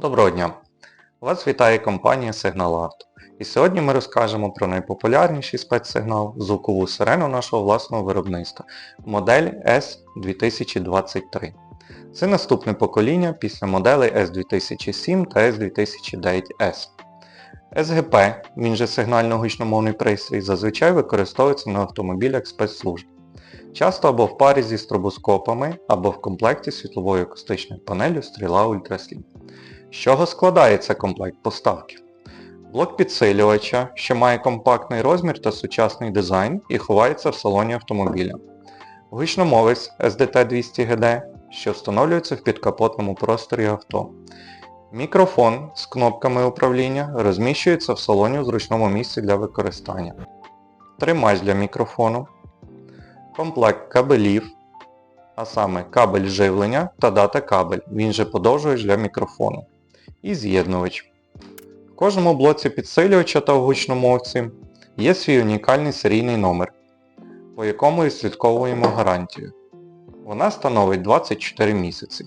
Доброго дня! Вас вітає компанія Signal Auto. І сьогодні ми розкажемо про найпопулярніший спецсигнал звукову сирену нашого власного виробництва модель S2023. Це наступне покоління після моделей S2007 та S2009S. СГП, він же сигнально-гучномовний пристрій, зазвичай використовується на автомобілях спецслужб. Часто або в парі зі стробоскопами, або в комплекті з світловою акустичною панелью стріла ультраслід. З чого складається комплект поставки? Блок підсилювача, що має компактний розмір та сучасний дизайн і ховається в салоні автомобіля. Гучномовець SDT200GD, що встановлюється в підкапотному просторі авто. Мікрофон з кнопками управління розміщується в салоні у зручному місці для використання. Тримач для мікрофону. Комплект кабелів, а саме кабель живлення та дата кабель, він же подовжувач для мікрофону. І з'єднувач. В кожному блоці підсилювача та в гучномовці є свій унікальний серійний номер, по якому і слідковуємо гарантію. Вона становить 24 місяці.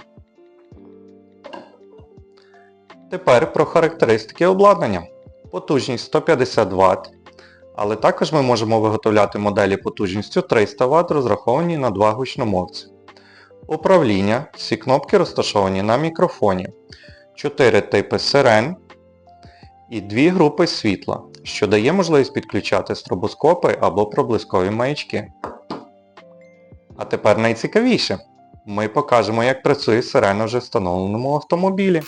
Тепер про характеристики обладнання. Потужність 150 Вт, але також ми можемо виготовляти моделі потужністю 300 Вт, розраховані на два гучномовці. Управління. Всі кнопки розташовані на мікрофоні. 4 типи сирен і 2 групи світла, що дає можливість підключати стробоскопи або проблискові маячки. А тепер найцікавіше. Ми покажемо, як працює сирена вже встановленому автомобілі.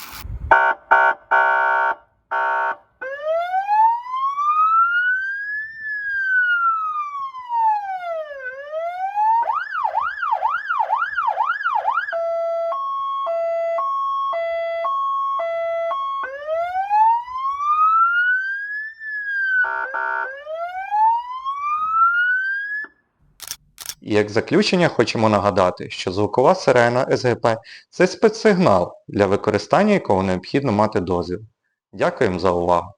І як заключення хочемо нагадати, що звукова сирена СГП це спецсигнал, для використання якого необхідно мати дозвіл. Дякуємо за увагу!